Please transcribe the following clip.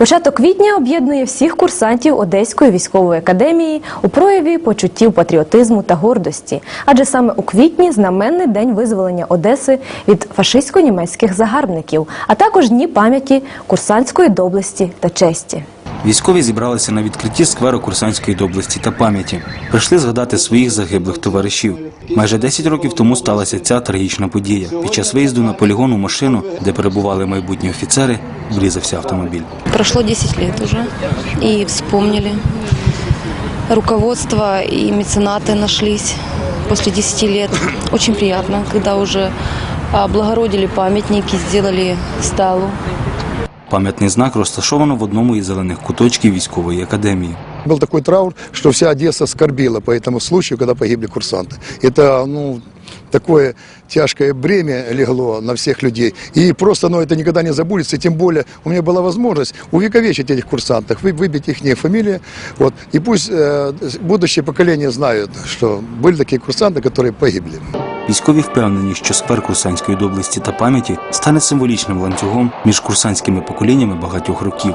Початок квітня об'єднує всіх курсантів Одеської військової академії у прояві почуттів патріотизму та гордості. Адже саме у квітні знаменний день визволення Одеси від фашистсько-німецьких загарбників, а також дні пам'яті курсантської доблесті та честі. Військові зібралися на відкритті скверу Курсанської доблесті та пам'яті. Прийшли згадати своїх загиблих товаришів. Майже 10 років тому сталася ця трагічна подія. Під час виїзду на полігон у машину, де перебували майбутні офіцери, врізався автомобіль. Прошло 10 лет уже, и вспомнили. Руководство и меценаты нашлись после 10 лет. Очень приятно, когда уже облагородили памятники, сделали сталу. Пам'ятний знак розташовано в одному із зелених куточків військової академії. Был такой траур, что вся Одесса скорбела по этому случаю, когда погибли курсанты. Это, ну, такое тяжкое бремя легло на всех людей. И просто, ну, это никогда не забудется. Тем более, у меня была возможность увековечить этих курсантов, вы- выбить их фамилии. Вот. И пусть э, будущее поколение знают, что были такие курсанты, которые погибли. Військові впевнені, що спер Курсанської доблесті та пам'яті стане символічним ланцюгом між курсантськими поколіннями багатьох років.